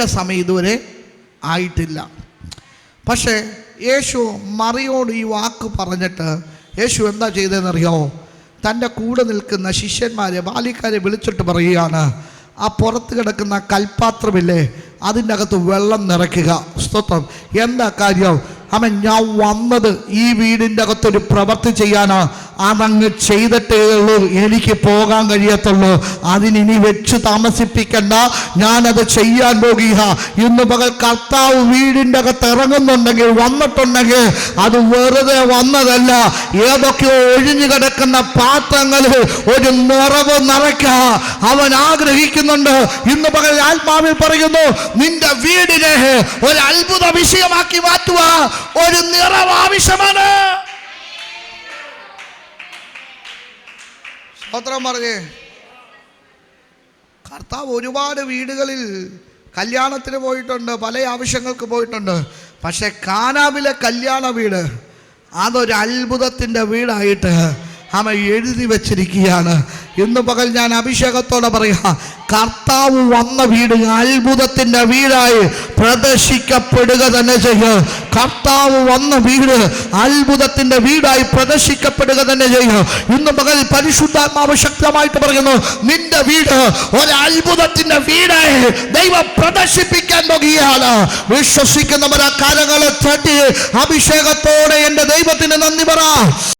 നിന്റെ സമയം ഇതുവരെ ആയിട്ടില്ല. പക്ഷേ യേശു മറിയോട് ഈ വാക്ക് പറഞ്ഞിട്ട് യേശു എന്താ ചെയ്തതെന്നറിയോ? തന്റെ കൂടെ നിൽക്കുന്ന ശിഷ്യന്മാരെ ബാലിക്കാരെ വിളിച്ചിട്ട് പറയുകയാണ് ആ പുറത്ത് കിടക്കുന്ന കൽപ്പാത്രമില്ലേ അതിന്റെ അകത്ത് വെള്ളം നിറയ്ക്കുക. സ്തോത്രം. എന്താ കാര്യം? അവൻ ഞാൻ വന്നത് ഈ വീടിന്റെ അകത്തൊരു പ്രവൃത്തി ചെയ്യാനാ. അതങ്ങ് ചെയ്തിട്ടേ ഉള്ളൂ. എനിക്ക് പോകാൻ കഴിയത്തുള്ളൂ. അതിനി വെച്ച് താമസിപ്പിക്കണ്ട. ഞാനത് ചെയ്യാൻ പോകുക. ഇന്ന് പകൽ കർത്താവ് വീടിന്റെ അകത്ത് ഇറങ്ങുന്നുണ്ടെങ്കിൽ വന്നിട്ടുണ്ടെങ്കിൽ അത് വെറുതെ വന്നതല്ല. ഏതൊക്കെയോ ഒഴിഞ്ഞു കിടക്കുന്ന പാത്രങ്ങളിൽ ഒരു നിറവ് നിറയ്ക്ക. അവൻ ആഗ്രഹിക്കുന്നുണ്ട്. ഇന്ന് പകൽ ആത്മാവിൽ പറയുന്നു നിന്റെ വീടിനെ ഒരു അത്ഭുത വിഷയമാക്കി മാറ്റുക ഒരു നിറവ് ആവശ്യമാണ് സ്തോത്രം പറഞ്ഞേ കർത്താവ് ഒരുപാട് വീടുകളിൽ കല്യാണത്തിന് പോയിട്ടുണ്ട് പല ആവശ്യങ്ങൾക്ക് പോയിട്ടുണ്ട്. പക്ഷെ കാനാവിലെ കല്യാണ വീട് അതൊരു അത്ഭുതത്തിന്റെ വീടായിട്ട് അമ്മ എഴുതി വച്ചിരിക്കുകയാണ്. ഇന്ന് പകൽ ഞാൻ അഭിഷേകത്തോടെ പറയാ കർത്താവ് വന്ന വീട് അത്ഭുതത്തിന്റെ വീടായി പ്രദർശിക്കപ്പെടുക തന്നെ ചെയ്യുക കർത്താവ് വന്ന വീട് അത്ഭുതത്തിന്റെ വീടായി പ്രദർശിക്കപ്പെടുക തന്നെ ചെയ്യുക ഇന്ന് പകൽ പരിശുദ്ധാത്മാവ് ശക്തമായിട്ട് പറയുന്നു നിന്റെ വീട് ഒരു അത്ഭുതത്തിന്റെ വീടായി ദൈവം പ്രദർശിപ്പിക്കാൻ പോകുകയാണ്. വിശ്വസിക്കുന്നവർ ആ കരങ്ങളെ തട്ടി അഭിഷേകത്തോടെ എന്റെ ദൈവത്തിന് നന്ദി പറ.